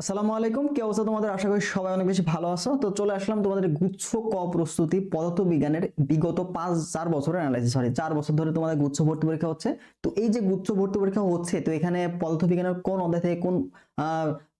আসসালামু আলাইকুম। কি অবস্থা তোমাদের? আশা করি সবাই অনেক বেশি ভালো আছো। তো চলে আসলাম তোমাদের গুচ্ছ ক প্রস্তুতি পদার্থবিজ্ঞানের বিগত পাঁচ, চার বছরের অ্যানালাইসিস সরি চার বছর ধরে তোমাদের গুচ্ছ ভর্তি পরীক্ষা হচ্ছে। তো এই যে গুচ্ছ ভর্তি পরীক্ষা হচ্ছে, তো এখানে পদার্থবিজ্ঞানের কোন অধ্যায় থেকে কোন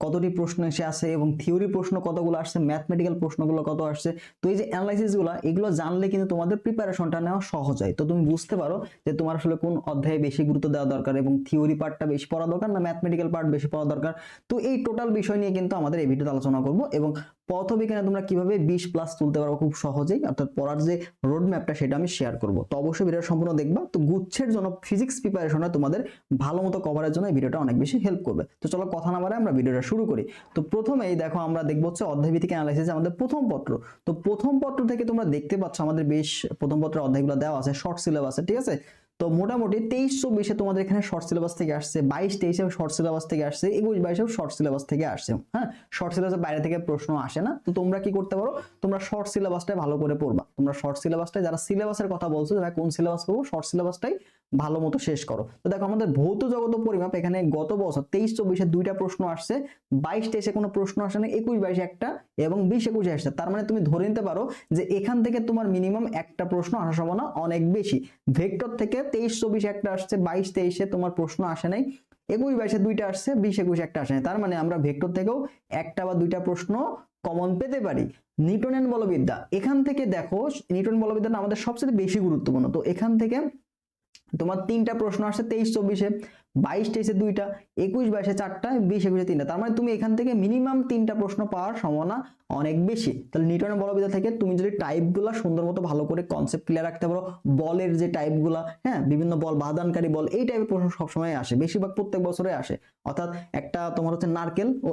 কতটি প্রশ্ন এসে আসে এবং থিওরি প্রশ্ন কতগুলো আসছে ম্যাথমেটিক্যাল প্রশ্নগুলো কত আসছে, তো এই যে অ্যানালাইসিসগুলো এগুলো জানলে কিন্তু তোমাদের প্রিপারেশনটা নেওয়া সহজ হয়। তো তুমি বুঝতে পারো যে তোমার আসলে কোন অধ্যায়ে বেশি গুরুত্ব দেওয়া দরকার এবং থিওরি পার্টটা বেশি পড়া দরকার না ম্যাথমেটিক্যাল পার্ট বেশি পড়া দরকার। তো এই টোটাল বিষয় নিয়ে কিন্তু আমাদের এই ভিডিওতে আলোচনা করব এবং পদার্থবিজ্ঞানে তোমরা কীভাবে বিশ প্লাস তুলতে পারো খুব সহজেই, অর্থাৎ পড়ার যে রোড ম্যাপটা সেটা আমি শেয়ার করব। তো অবশ্যই ভিডিও সম্পূর্ণ দেখবা। তো গুচ্ছের জন্য ফিজিক্স প্রিপারেশনে তোমাদের ভালো মতো কভারের জন্য এই ভিডিওটা অনেক বেশি হেল্প করবে। তো চলো কথা না বাড়ায় আমরা ভিডিওটা শুরু করি। তো প্রথমেই দেখো আমরা দেখব হচ্ছে অধ্যায়ভিত্তিক অ্যানালাইসিস আমাদের প্রথম পত্র। তো প্রথম পত্র থেকে তোমরা দেখতে পাচ্ছ আমাদের বেশ, প্রথম পত্রের অধ্যায়গুলো দেওয়া আছে শর্ট সিলেবাসে ঠিক আছে? তো মোটামুটি তেইশ চব্বিশে তোমাদের এখানে শর্ট সিলেবাস থেকে আসছে, বাইশ তেইশে শর্ট সিলেবাস থেকে আসছে, একুশ বাইশেও শর্ট সিলেবাস থেকে আসছে হ্যাঁ? শর্ট সিলেবাসের বাইরে থেকে প্রশ্ন আসে না, তো তোমরা কি করতে পারো? তোমরা শর্ট সিলেবাসটাই ভালো করে পড়বা। তোমরা শর্ট সিলেবাসটাই যারা সিলেবাসের কথা বলছো, যারা কোন সিলেবাস পড়ব শর্ট সিলেবাসটাই ভালো মতো শেষ করো। তো দেখো আমাদের ভৌত জগত পরিমাপ এখানে গত বছর তেইশ, চব্বিশে দুইটা প্রশ্ন আসছে, বাইশ, তেইশে কোনো প্রশ্ন আসে না, একুশ, বাইশে একটা এবং বিশ, একুশে আসছে। তার মানে তুমি ধরে নিতে পারো যে এখান থেকে তোমার মিনিমাম একটা প্রশ্ন আসার সম্ভাবনা অনেক বেশি। ভেক্টর থেকে তেইশ, চব্বিশে একটা আসছে, বাইশ, তেইশে তোমার প্রশ্ন আসে নাই, একুশ, বাইশে দুইটা আসছে, বিশ, একুশে একটা আসে তার মানে আমরা ভেক্টর থেকেও একটা বা দুইটা প্রশ্ন কমন পেতে পারি। নিউটনের বলবিদ্যা, এখান থেকে দেখো, নিউটন বলবিদ্যাটা আমাদের সবচেয়ে বেশি গুরুত্বপূর্ণ। তো এখান থেকে তোমার তিনটা প্রশ্ন আসছে তেইশ, চব্বিশে, বাইশ, তেইশে দুইটা, একুশ, বাইশে চারটা, বিশ, একুশে তিনটা। তার মানে তুমি এখান থেকে মিনিমাম তিনটা প্রশ্ন পাওয়ার সম্ভাবনা অনেক বেশি। তাহলে নিউটনের বলবিদ্যা থেকে তুমি যদি টাইপগুলো সুন্দর মতো ভালো করে কনসেপ্ট ক্লিয়ার রাখতে পারো, বলের যে টাইপগুলো হ্যাঁ বিভিন্ন বল বাদানকারী বল, এই টাইপের প্রশ্ন সবসময় আসে, বেশিরভাগ প্রত্যেক বছরে আসে। অর্থাৎ একটা তোমার হচ্ছে নারকেল ও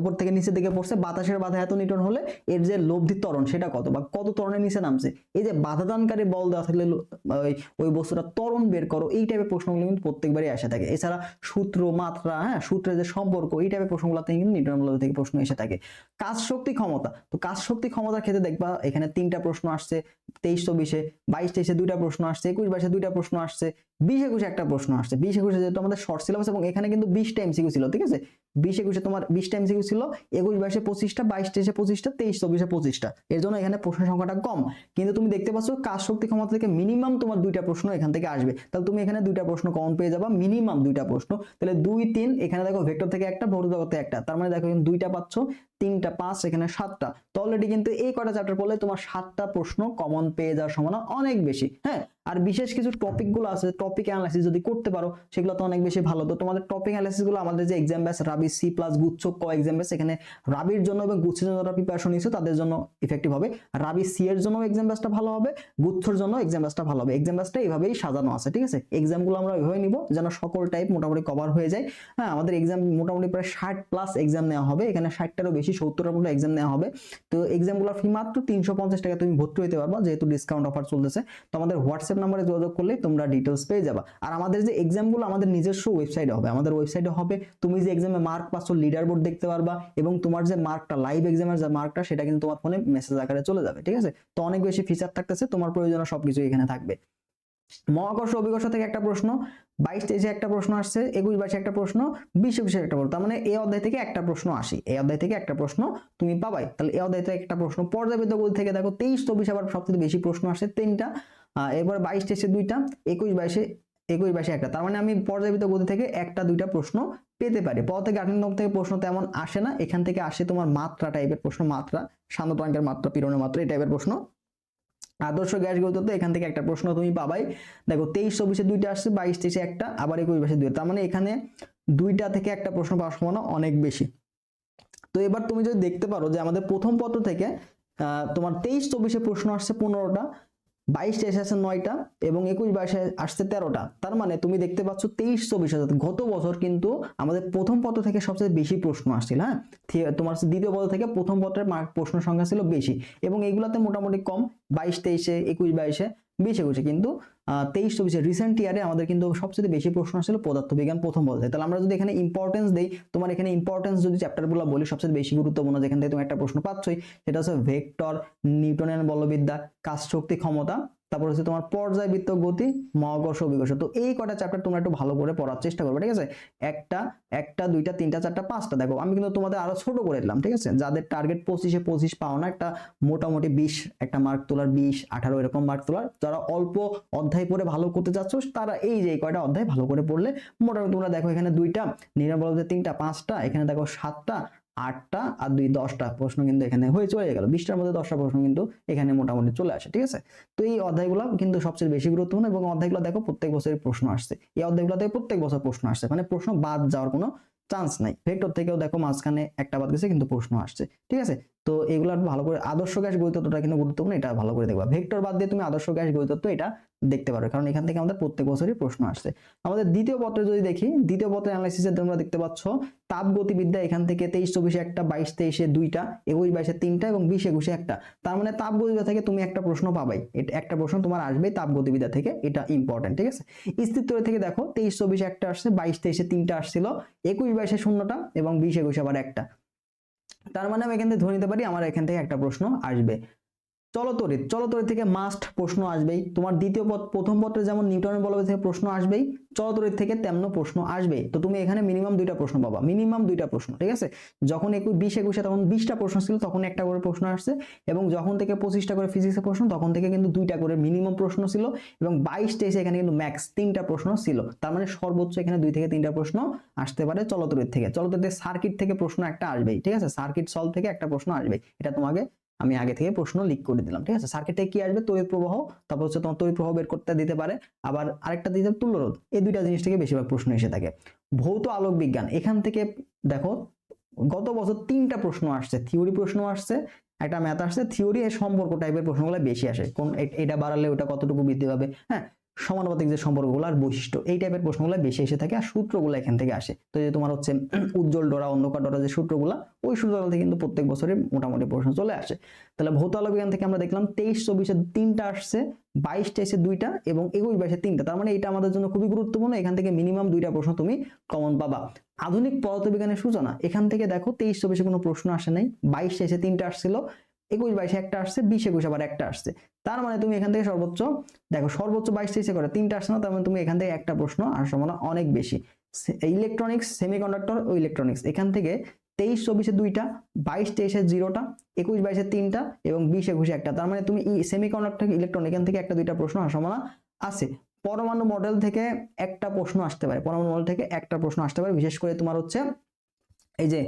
উপর থেকে নিচে দিকে পড়ছে, বাতাসের বাধা এত নিউটন হলে এর যে লব্ধি ত্বরণ, সেটা কত বা কত ত্বরণের নিচে নামছে? এই যে বাধাদানকারী বল দেওয়া থাকলে ওই বস্তুটা ত্বরণ বের করো, এই টাইপের প্রশ্নগুলো কিন্তু প্রত্যেকবারই আসে থাকে। এছাড়া সূত্র, মাত্রা হ্যাঁ সূত্রের যে সম্পর্ক, এই টাইপের প্রশ্নগুলো কিন্তু নিউটন বল থেকে প্রশ্ন এসে থাকে। কাজ শক্তি ক্ষমতা, তো কাজ শক্তি ক্ষমতার ক্ষেত্রে দেখবা এখানে তিনটা প্রশ্ন আসছে, তেইশ চব্বিশে, বাইশ তেইশে দুইটা প্রশ্ন আসছে, একুশ বাইশে দুইটা প্রশ্ন আসছে, বিশ একুশে একটা প্রশ্ন আসছে। বিশ একুশে যেহেতু আমাদের শর্ট সিলেবাস এবং এখানে কিন্তু বিশটা এমসিকিউ ছিল, ঠিক আছে? বিশ একুশে তোমার বিশটা এমসিকিউ ছিল, একুশ বাইশে পঁচিশটা, বাইশ তেইশে পঁচিশটা, তেইশ চব্বিশে পঁচিশটা। এর জন্য এখানে প্রশ্ন সংখ্যাটা কম। কিন্তু তুমি দেখতে পাচ্ছ কাজ শক্তি ক্ষমতা থেকে মিনিমাম তোমার দুইটা প্রশ্ন এখান থেকে আসবে। তাহলে তুমি এখানে দুইটা প্রশ্ন কমন পেয়ে যাবা মিনিমাম দুইটা প্রশ্ন। তাহলে দুই, তিন, এখানে দেখো ভেক্টর থেকে একটা, ভৌত জগতে একটা। তার মানে দেখো এখানে দুইটা পাচ্ছ, তিনটা, পাঁচ, এখানে সাতটা। তো অলরেডি কিন্তু এই কটা চ্যাপ্টার পড়লে তোমার সাতটা প্রশ্ন কমন পেয়ে যাওয়ার সম্ভাবনা অনেক বেশি হ্যাঁ? আর বিশেষ কিছু টপিকগুলো আছে টপিক অ্যানালাইসিস যদি করতে পারো, সেগুলো তো অনেক বেশি ভালো। তো তোমাদের টপিক অ্যানালাইসিসগুলো আমাদের যে এক্সাম ব্যাস রাবি সি প্লাস গুচ্ছ ক এক্সাম ব্যাস এখানে রাবির জন্য এবং গুচ্ছের জন্য যারা প্রিপারেশন নিচ্ছে তাদের জন্য ইফেক্টিভ হবে। রাবি সি এর জন্য এক্সাম ব্যাসটা ভালো হবে গুচ্ছর জন্য এক্সাম ব্যাসটা ভালো হবে। এক্সাম ব্যাসটা এইভাবেই সাজানো আছে, ঠিক আছে? এক্সামগুলো আমরা এভাবে নিব, যেন সকল টাইপ মোটামুটি কভার হয়ে যায়। হ্যাঁ আমাদের এক্সাম মোটামুটি প্রায় ষাট প্লাস এক্সাম নেওয়া হবে, এখানে ষাটটারও বেশি সত্তরটার মতো এক্সাম নেওয়া হবে। তো এক্সামগুলোর ফি মাত্র তিনশো পঞ্চাশ টাকা তুমি ভর্তি হতে পারবা, যেহেতু ডিসকাউন্ট অফার চলতেছে। তো আমাদের হোয়াটসঅ্যাপ নাম্বারে যোগাযোগ করলে তোমরা ডিটেলস পেয়ে যাবা। আর আমাদের যে এক্সামগুলো আমাদের নিজস্ব ওয়েবসাইটে হবে। আমাদের ওয়েবসাইটে হবে, তুমি যে এক্সামে মার্ক পাচ্ছ লিডার বোর্ড দেখতে পারবা এবং তোমার যে মার্কটা লাইভ এক্সামের যে মার্কটা সেটা কিন্তু তোমার ফোনে মেসেজ আকারে চলে যাবে, ঠিক আছে? তো অনেক বেশি ফিচার থাকতেছে, তোমার প্রয়োজনীয় সবকিছু এখানে থাকবে। মহাকর্ষ অভিকর্ষ থেকে একটা প্রশ্ন, বাইশ তেইশে একটা প্রশ্ন আসছে, একুশ বাইশে একটা প্রশ্ন, বিশ একুশে একটা প্রশ্ন। তার মানে এই অধ্যায় থেকে একটা প্রশ্ন আসি। এই অধ্যায় থেকে একটা প্রশ্ন তুমি পাবাই। তাহলে এই অধ্যায় থেকে একটা প্রশ্ন পর্যাবৃত্ত গতি থেকে দেখো, তেইশ চব্বিশ আবার সবথেকে বেশি প্রশ্ন আসে তিনটা। এরপর বাইশ তেইশে দুইটা, একুশ বাইশে একুশ বাইশে একটা। তার মানে আমি পর্যাবৃত্ত গতি থেকে একটা, দুইটা প্রশ্ন পেতে পারি। পর থেকে আট নম্বর থেকে প্রশ্ন তেমন আসে না। এখান থেকে আসে তোমার মাত্রা টাইপের প্রশ্ন, মাত্রা। সান্দ্রতাঙ্কের মাত্রা, পীড়নের মাত্রা, এই টাইপের প্রশ্ন। আদর্শ গ্যাস গতিতে এখান থেকে একটা প্রশ্ন তুমি পাবাই। দেখো, তেইশ, চব্বিশে দুইটা আসছে, বাইশ, তেইশে একটা, আবার একুশ, বাইশে দুই তার মানে এখানে দুইটা থেকে একটা প্রশ্ন পাওয়ার সম্ভাবনা অনেক বেশি। তো এবার তুমি যদি দেখতে পারো যে আমাদের প্রথম পত্র থেকে তোমার তেইশ, চব্বিশে প্রশ্ন আসছে পনেরোটা বাইশ এসে আসছে নয়টা এবং একুশ বাইশে আসছে তেরোটা। তার মানে তুমি দেখতে পাচ্ছ তেইশ, চব্বিশ হাজার গত বছর কিন্তু আমাদের প্রথম পত্র থেকে সবচেয়ে বেশি প্রশ্ন আসছিল হ্যাঁ? তোমার দ্বিতীয় পত্র থেকে প্রথম পত্রের মার্ক প্রশ্ন সংখ্যা ছিল বেশি এবং এগুলাতে মোটামুটি কম, বাইশ, তেইশে, একুশ, বাইশে, বিশ, একুশে। কিন্তু তেইশ চব্বিশে রিসেন্ট ইয়ারে আমাদের কিন্তু সবচেয়ে বেশি প্রশ্ন আসলে পদার্থবিজ্ঞান প্রথম পর্যায়ে তাহলে আমরা যদি এখানে ইম্পর্টেন্স দেই, তোমার এখানে ইম্পর্টেন্স যদি চ্যাপ্টারগুলো বলি, সবচেয়ে বেশি গুরুত্বপূর্ণ যেখান থেকে তুমি একটা প্রশ্ন পাচ্ছই, সেটা হচ্ছে ভেক্টর নিউটনের বলবিদ্যা কাজ শক্তি ক্ষমতা তারপর হচ্ছে তোমার পর্যায়বৃত্ত গতি, মহাকর্ষ অভিকর্ষ তো এই কটা চ্যাপ্টার তোমরা একটু ভালো করে পড়ার চেষ্টা করবে, ঠিক আছে? একটা একটা, দুইটা, তিনটা, চারটা, পাঁচটা, দেখো, আমি কিন্তু তোমাদের আরও ছোট করে দিলাম, ঠিক আছে? যাদের টার্গেট পঁচিশে পঁচিশ পাও না, একটা মোটামুটি বিশ, একটা মার্ক তোলার বিশ, আঠারো এরকম মার্ক তোলার, যারা অল্প অধ্যায় পড়ে ভালো করতে চাচ্ছ, তারা এই যে কয়টা অধ্যায় ভালো করে পড়লে মোটামুটি তোমরা দেখো এখানে দুইটা নিরাপদে তিনটা, পাঁচটা, এখানে দেখো সাতটা আটটা আর দুই দশটা প্রশ্ন কিন্তু এখানে হয়ে চলে গেল। বিশটার মধ্যে দশটা প্রশ্ন কিন্তু এখানে মোটামুটি চলে আসে, ঠিক আছে? তো এই অধ্যায়গুলো কিন্তু সবচেয়ে বেশি গুরুত্বপূর্ণ এবং অধ্যায়গুলো দেখো প্রত্যেক বছরের প্রশ্ন আসছে। এই অধ্যায়গুলো থেকে প্রত্যেক বছর প্রশ্ন আসছে মানে প্রশ্ন বাদ যাওয়ার কোনো চান্স নাই। ভেক্টর থেকেও দেখো মাঝখানে একটা বাদ গেছে, কিন্তু প্রশ্ন আসছে, ঠিক আছে? তো এগুলো ভালো করে আদর্শ গ্যাস গণিতত্ত্বটা কিন্তু গুরুত্বপূর্ণ, এটা ভালো করে দেখবা। ভেক্টর বাদ দিয়ে তুমি আদর্শ গ্যাস গণিতত্ত্ব এটা দেখতে পারো, কারণ এখান থেকে আমাদের প্রত্যেক বছরই প্রশ্ন আসছে। আমাদের দ্বিতীয় পত্রে যদি দেখি, দ্বিতীয় পত্রের অ্যানালাইসিসে তোমরা দেখতে পাচ্ছ, তাপ গতিবিদ্যা এখান থেকে তেইশ, চব্বিশে, একটা, বাইশ, তেইশে দুইটা, একুশ, বাইশে তিনটা এবং বিশ, একুশে একটা। তার মানে তাপ গতিবিদ্যা থেকে তুমি একটা প্রশ্ন পাবাই। এটা একটা প্রশ্ন তোমার আসবেই তাপ গতিবিদ্যা থেকে, এটা ইম্পর্টেন্ট ঠিক আছে? স্থির থেকে দেখো, তেইশ, চব্বিশে, একটা আসছে, বাইশ, তেইশে তিনটা আসছিল, একুশ, বাইশে শূন্যটা এবং বিশ, একুশে আবার একটা। তার মানে আমি এখান থেকে ধরে নিতে পারি আমার এখান থেকে একটা প্রশ্ন আসবে। চলতরিৎ চলতরিৎ থেকে মাস্ট প্রশ্ন আসবেই। তোমার দ্বিতীয় পদ, প্রথম পত্রে যেমন নিউটনের বলবে থেকে প্রশ্ন আসবেই। চলতরিৎ থেকে তেমন প্রশ্ন আসবেই। তো তুমি এখানে মিনিমাম দুইটা প্রশ্ন পাবা। মিনিমাম দুইটা প্রশ্ন, ঠিক আছে? যখন একুশ বিশ একুশে তখন বিশটা প্রশ্ন ছিল, তখন একটা করে প্রশ্ন আসছে। এবং যখন থেকে পঁচিশটা করে ফিজিক্সের প্রশ্ন, তখন থেকে কিন্তু দুইটা করে মিনিমাম প্রশ্ন ছিল। এবং বাইশ তেইশে এখানে কিন্তু ম্যাক্স তিনটা প্রশ্ন ছিল। তার মানে সর্বোচ্চ এখানে দুই থেকে তিনটা প্রশ্ন আসতে পারে চলতরিৎ থেকে। চলতরিৎ সার্কিট থেকে প্রশ্ন একটা আসবেই, ঠিক আছে? সার্কিট সলভ থেকে একটা প্রশ্ন আসবেই। এটা তোমাকে আমি আগে থেকে প্রশ্ন লিক করে দিলাম, ঠিক আছে? সার্কিটে কি আসবে? তড়িৎ প্রবাহ, তারপর হচ্ছে তোমার তড়িৎ প্রবাহ বের করতে দিতে পারে। আবার আরেকটা দিতে তুল্যরোধ এই দুইটা জিনিস থেকে বেশিরভাগ প্রশ্ন এসে থাকে। ভৌত আলোক বিজ্ঞান, এখান থেকে দেখো, গত বছর তিনটা প্রশ্ন আসছে থিওরি প্রশ্ন আসছে, একটা ম্যাথ আসছে থিওরি এর সম্পর্ক টাইপের প্রশ্নগুলো বেশি আসে। কোন এটা বাড়ালে ওটা কতটুকু বৃদ্ধি পাবে? হ্যাঁ সমানুপাতিক যে সম্পর্কগুলো আর বৈশিষ্ট্য, এই টাইপের প্রশ্নগুলো বেশি এসে থাকে আর সূত্রগুলো এখান থেকে আসে। তো যে তোমার হচ্ছে উজ্জ্বল ডোরা, অন্ধকার ডোরা যে সূত্রগুলো, ওই সূত্রগুলো কিন্তু প্রত্যেক বছরে মোটামুটি প্রশ্ন চলে আসে। তাহলে ভৌত আলোক বিজ্ঞান থেকে আমরা দেখলাম তেইশ, চব্বিশে তিনটা আসছে, বাইশ, তেইশে দুইটা এবং একুশ, বাইশে তিনটা। তার মানে এটা আমাদের জন্য খুবই গুরুত্বপূর্ণ, এখান থেকে মিনিমাম দুইটা প্রশ্ন তুমি কমন পাবা। আধুনিক পদার্থবিজ্ঞানের সূচনা, এখান থেকে দেখো তেইশ, চব্বিশে কোনো প্রশ্ন আসে নাই, বাইশ এসে তিনটা আসছিল একুশ বাইশে একটা আসছে, বিশ একুশ আবার একটা আসছে। তার মানে তুমি এখান থেকে সর্বোচ্চ, দেখো, সর্বোচ্চ বাইশ তেইশে করে, তিনটা আসছে না, তার মানে তুমি এখান থেকে একটা প্রশ্ন আর সম্ভাবনা অনেক বেশি। ইলেকট্রনিক্স সেমিকন্ডাক্টর ও ইলেকট্রনিক্স এখান থেকে তেইশ, চব্বিশে দুইটা, বাইশ, তেইশে জিরোটা, একুশ, বাইশে তিনটা এবং বিশ একুশে একটা। তার মানে তুমি সেমিকন্ডাক্টর ইলেকট্রন এখান থেকে একটা, দুইটা প্রশ্ন আসার সম্ভাবনা আছে। পরমাণু মডেল থেকে একটা প্রশ্ন আসতে পারে, পরমাণু মডেল থেকে একটা প্রশ্ন আসতে পারে, বিশেষ করে তোমার হচ্ছে এই যে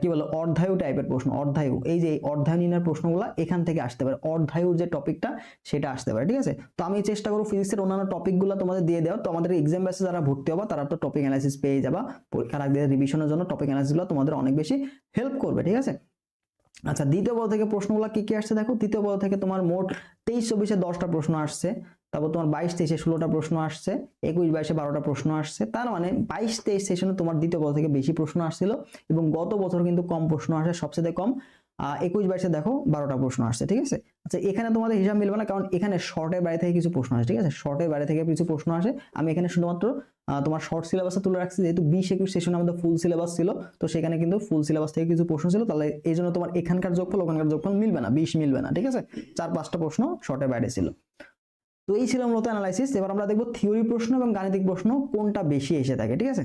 কি বলো, অর্ধায়ু টাইপের প্রশ্ন, অর্ধায়ু। এই যে অর্ধায়ু নির্ণয়ের প্রশ্নগুলো এখান থেকে আসতে পারে। অর্ধায়ুর যে টপিকটা সেটা আসতে পারে, ঠিক আছে? তো আমি চেষ্টা করব ফিজিক্সের অন্যান্য টপিকগুলো তোমাদের দিয়ে দেওয়া তো আমাদের এক্সাম ব্যাচে যারা ভর্তি হবা, তারা তো টপিক অ্যানালাইসিস পেয়ে যাবা। পরীক্ষার আগে রিভিশনের জন্য টপিক অ্যানালাইসিসগুলো তোমাদের অনেক বেশি হেল্প করবে, ঠিক আছে? আচ্ছা দ্বিতীয় পদ থেকে প্রশ্নগুলো কি কি আসছে দেখো? তৃতীয় পদ থেকে তোমার মোট তেইশ, চব্বিশে দশটা প্রশ্ন আসছে। তারপর তোমার বাইশ তেইশে ষোলোটা প্রশ্ন আসছে, একুশ বাইশে বারোটা প্রশ্ন আসছে। তার মানে বাইশ তেইশ সেশনে তোমার দ্বিতীয় পদ থেকে বেশি প্রশ্ন আসছিল এবং গত বছর কিন্তু কম প্রশ্ন আসে, সবচেয়ে কম। একুশ বাইশে দেখো বারোটা প্রশ্ন আসছে, ঠিক আছে? আচ্ছা এখানে তোমাদের হিসাব মিলবে না, কারণ এখানে শর্টের বাইরে থেকে কিছু প্রশ্ন আসে, ঠিক আছে? শর্টের বাইরে থেকে কিছু প্রশ্ন আসে। আমি এখানে শুধুমাত্র তোমার শর্ট সিলেবাসে তুলে রাখছি, যেহেতু বিশ একুশ সেশনে আমাদের ফুল সিলেবাস ছিল, তো সেখানে কিন্তু ফুল সিলেবাস থেকে কিছু প্রশ্ন ছিল। তাহলে এই জন্য তোমার এখানকার যোগফল, ওখানকার যোগফল মিলবে না, বিশ মিলবে না, ঠিক আছে? চার পাঁচটা প্রশ্ন শর্টের বাইরে ছিল। তো এই ছিল মূলত অ্যানালাইসিস এবার আমরা দেখব থিওরি প্রশ্ন এবং গাণিতিক প্রশ্ন কোনটা বেশি এসে থাকে, ঠিক আছে?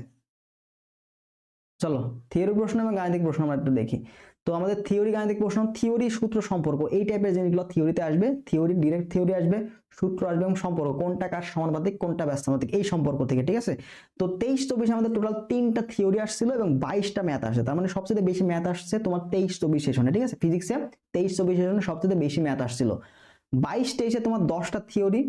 চলো থিওরি প্রশ্ন এবং গাণিতিক প্রশ্ন আমরা একটু দেখি। তো আমাদের থিওরি গাণিতিক প্রশ্ন থিওরি সূত্র সম্পর্ক, এই টাইপের জিনিসগুলো থিওরিতে আসবে থিওরি ডিরেক্ট থিওরি আসবে, সূত্র আসবে এবং সম্পর্ক, কোনটা কার সমানুপাতিক, কোনটা ব্যস্তানুপাতিক এই সম্পর্ক থেকে, ঠিক আছে? তো তেইশ চব্বিশ আমাদের টোটাল তিনটা থিওরি আসছিল এবং বাইশটা ম্যাথ আসছে তার মানে সবচেয়ে বেশি ম্যাথ আসছে তোমার তেইশ চব্বিশ সেশনে ঠিক আছে? ফিজিক্সে তেইশ চব্বিশ সেশনে সবচেয়ে বেশি ম্যাথ আসছিল। বাইশ তেইশে তোমার দশটা থিওরি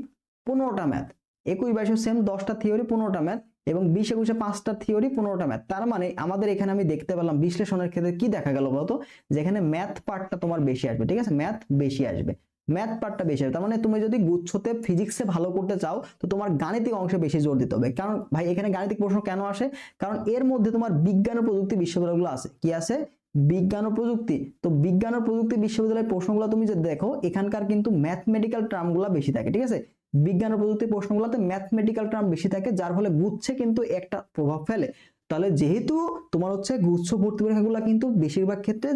পনেরোটা ম্যাথ একুশ বাইশে সেম দশটা থিওরি পনেরোটা ম্যাথ এবং বিশ একুশে পাঁচটা থিওরি পনেরোটা ম্যাথ তার মানে আমাদের এখানে আমি দেখতে পেলাম বিশ্লেষণের ক্ষেত্রে কি দেখা গেল বলতো? যেখানে ম্যাথ পার্টটা তোমার বেশি আসবে, ঠিক আছে? ম্যাথ বেশি আসবে। ম্যাথ পার্টটা বেশি আসবে। তার মানে তুমি যদি গুচ্ছতে ফিজিক্সে ভালো করতে চাও, তো তোমার গাণিতিক অংশে বেশি জোর দিতে হবে। কারণ ভাই, এখানে গাণিতিক প্রশ্ন কেন আসে? কারণ এর মধ্যে তোমার বিজ্ঞান ও প্রযুক্তি বিশ্ববিদ্যালয়গুলো আছে। কি আছে? বিজ্ঞান ও প্রযুক্তি। তো বিজ্ঞান ও প্রযুক্তি বিশ্ববিদ্যালয়ের প্রশ্নগুলো তুমি যে দেখো, এখানকার কিন্তু ম্যাথমেটিক্যাল টার্মগুলো বেশি থাকে, ঠিক আছে? বিজ্ঞান ও প্রযুক্তি প্রশ্নগুলোতে ম্যাথমেটিক্যাল টার্ম বেশি থাকে, যার ফলে গুচ্ছে কিন্তু একটা প্রভাব ফেলে। তাহলে যেহেতু তোমার হচ্ছে গুচ্ছ ভর্তি পরীক্ষাগুলো কিন্তু বেশিরভাগ ক্ষেত্রে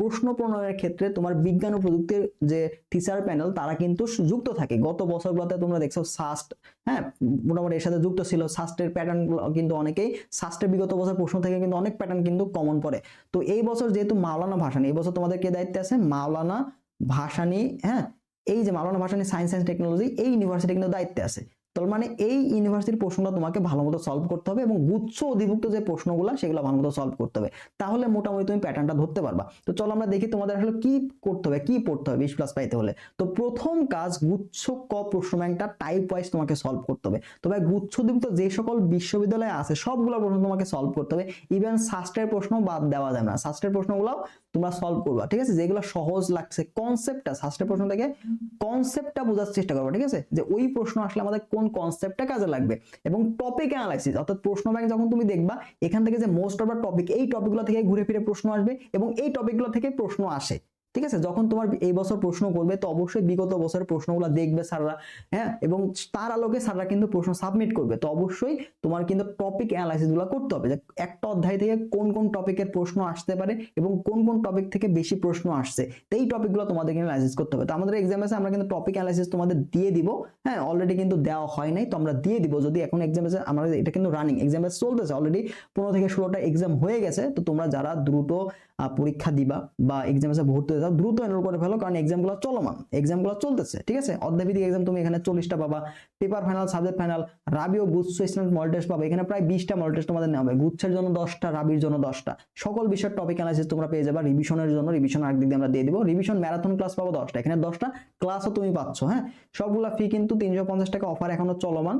প্রশ্ন প্রণয়নের ক্ষেত্রে তোমার বিজ্ঞান ও প্রযুক্তির যে টিচার প্যানেল তারা কিন্তু যুক্ত থাকে। গত বছরগুলোতে তোমরা দেখছ সাস্ট হ্যাঁ মোটামুটি এর সাথে যুক্ত ছিল। সাস্টের প্যাটার্ন কিন্তু অনেকেই সাস্টের বিগত বছর প্রশ্ন থেকে কিন্তু অনেক প্যাটার্ন কিন্তু কমন পড়ে। তো এই বছর যেহেতু মাওলানা ভাসানি, এই বছর তোমাদের কে দায়িত্বে আছে? মাওলানা ভাসানি হ্যাঁ এই যে Maulana Bhasani science and technology এই ইউনিভার্সিটি কিন্তু দায়িত্বে আছে। তার মানে এই ইউনিভার্সিটির প্রশ্নটা তোমাকে ভালো মতো সলভ করতে হবে এবং গুচ্ছ অধিভুক্ত যে প্রশ্নগুলো সেগুলো ভালো মতো সলভ করতে হবে। তাহলে মোটামুটি তুমি প্যাটার্নটা ধরতে পারবা। তো চলো আমরা দেখি তোমাদের আসলে কি করতে হবে, কি পড়তে হবে, বিশ প্লাস পাইতে হলে। তো প্রথম কাজ গুচ্ছ ক প্রশ্ন ব্যাংকটা টাইপ ওয়াইজ তোমাকে সলভ করতে হবে। তবে গুচ্ছ অধিভুক্ত যে সকল বিশ্ববিদ্যালয় আছে, সবগুলো প্রশ্ন তোমাকে সলভ করতে হবে। ইভেন শাস্ত্রের প্রশ্ন বাদ দেওয়া যাবে না। শাস্ত্রের প্রশ্নগুলো তোমরা সলভ করবা, ঠিক আছে? যেগুলো সহজ লাগছে কনসেপ্টটা শাস্ত্রের প্রশ্ন থেকে কনসেপ্টটা বোঝার চেষ্টা করবা, ঠিক আছে? যে ওই প্রশ্ন আসলে আমাদের কোন কনসেপ্টটা কাজে লাগবে এবং টপিক অ্যানালাইসিস অর্থাৎ প্রশ্ন ব্যাংক যখন তুমি দেখবা, এখান থেকে যে মোস্ট অফ টপিক এই টপিকগুলো থেকে ঘুরে ফিরে প্রশ্ন আসবে এবং এই টপিকগুলো থেকে প্রশ্ন আসে। ঠিক আছে? যখন তোমার এই বছর প্রশ্ন করবে, তো অবশ্যই বিগত বছরের প্রশ্নগুলো দেখবে স্যাররা হ্যাঁ? এবং তার আলোকে স্যাররা কিন্তু প্রশ্ন সাবমিট করবে। তো অবশ্যই তোমার কিন্তু টপিক অ্যানালাইসিসগুলো করতে হবে। যে একটা অধ্যায় থেকে কোন কোন টপিকের প্রশ্ন আসতে পারে এবং কোন কোন টপিক থেকে বেশি প্রশ্ন আসছে, তো এই টপিকগুলো তোমাদের কিন্তু অ্যানালাইসিস করতে হবে। তো আমাদের এক্সামে আমরা কিন্তু টপিক অ্যানালাইসিস তোমাদের দিয়ে দিব হ্যাঁ? অলরেডি কিন্তু দেওয়া হয় নাই, তো আমরা দিয়ে দিব। যদি এখন এক্সামে আমাদের এটা কিন্তু রানিং এক্সামে চলতেছে অলরেডি পনেরো থেকে ষোলোটা এক্সাম হয়ে গেছে, তো তোমরা যারা দ্রুত পরীক্ষা দিবা বা এক্সামে ভর্তি যাও, দ্রুত এনরোল করে ফেলো, কারণ এক্সামগুলো চলমান। এক্সামগুলো চলতেছে, ঠিক আছে? অধ্যায়ভিত্তিক এক্সাম তুমি এখানে চল্লিশটা পাবা। পেপার ফাইনাল সাবজেক্ট ফাইনাল রাবি ও গুচ্ছ স্টুডেন্ট মডেল টেস্ট পাবে। এখানে প্রায় বিশটা মডেল টেস্ট তোমাদের নেওয়া হবে। গুচ্ছের জন্য দশটা, রাবির জন্য দশটা। সকল বিষয়ের টপিক অ্যানালাইসিস তোমরা পেয়ে যাবে। রিভিশনের জন্য রিভিশন আরেকদিক দিয়ে আমরা দিয়ে দিব। রিভিশন ম্যারাথন ক্লাস পাবো দশটা। এখানে দশটা ক্লাসও তুমি পাচ্ছ হ্যাঁ? সবগুলা ফি কিন্তু তিনশো পঞ্চাশ টাকা অফার এখনও চলমান।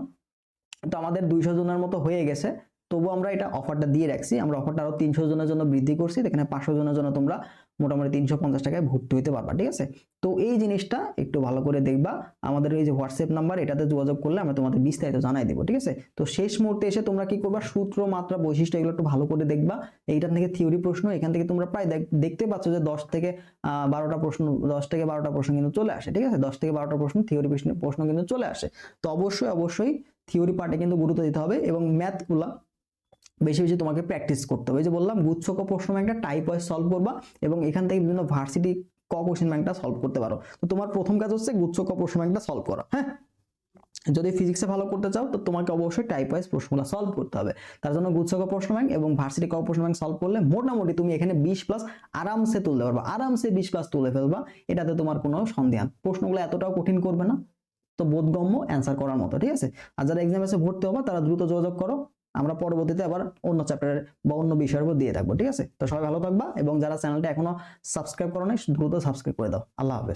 তো আমাদের দুইশো জনের মতো হয়ে গেছে। তবু আমরা এটা অফারটা দিয়ে রাখছি। আমরা অফারটা আরও তিনশো জনের জন্য বৃদ্ধি করছি। এখানে পাঁচশো জনের জন্য তোমরা মোটামুটি তিনশো পঞ্চাশ টাকায় ভর্তি হইতে পারবা, ঠিক আছে? তো এই জিনিসটা একটু ভালো করে দেখবা। আমাদের এই যে হোয়াটসঅ্যাপ নাম্বার এটাতে যোগাযোগ করলে আমরা তোমাদের বিস্তারিত জানাই দেবো, ঠিক আছে? তো শেষ মুহূর্তে এসে তোমরা কি করবা? সূত্র, মাত্রা, বৈশিষ্ট্য এগুলো একটু ভালো করে দেখবা। এইটার থেকে থিওরি প্রশ্ন, এখান থেকে তোমরা প্রায় দেখ- দেখতে পাচ্ছ যে দশ থেকে বারোটা প্রশ্ন, দশ থেকে বারোটা প্রশ্ন কিন্তু চলে আসে, ঠিক আছে? দশ থেকে বারোটা প্রশ্ন থিওরি প্রশ্ন কিন্তু চলে আসে। তো অবশ্যই অবশ্যই থিওরি পার্টে কিন্তু গুরুত্ব দিতে হবে এবং ম্যাথগুলা বেশি বেশি তোমাকে প্র্যাকটিস করতে হবে। যে বললাম গুচ্ছক প্রশ্ন ব্যাংকটা টাইপ ওয়াইজ সলভ করবা এবং এখান থেকে বিভিন্ন ভার্সিটি ক কোশ্চেন ব্যাংকটা সলভ করতে পারো। তো তোমার প্রথম কাজ হচ্ছে গুচ্ছক প্রশ্ন ব্যাংকটা সলভ করা হ্যাঁ? যদি ফিজিক্সে ভালো করতে চাও, তো তোমাকে অবশ্যই টাইপ ওয়াইজ প্রশ্নগুলো সলভ করতে হবে। তার জন্য গুচ্ছক প্রশ্ন ব্যাংক এবং ভার্সিটি ক প্রশ্ন ব্যাংক সলভ করলে মোটামুটি তুমি এখানে বিশ প্লাস আরামসে তুলতে পারবা। আরামসে বিশ প্লাস তুলে ফেলবা, এটাতে তোমার কোনো সন্দেহান প্রশ্নগুলো এতটাও কঠিন করবে না। তো বোধগম্য অ্যান্সার করার মতো, ঠিক আছে? আর যারা এক্সাম এসে ভর্তি হবা, তারা দ্রুত যোগাযোগ করো। আমরা পরবর্তীতে আবার অন্য চ্যাপ্টারের বা অন্য বিষয়ের উপর দিয়ে থাকব, ঠিক আছে? তো সবাই ভালো থাকবা এবং যারা চ্যানেলটা এখনও সাবস্ক্রাইব করো নাই, দ্রুত সাবস্ক্রাইব করে দাও। আল্লাহ হাফেজ।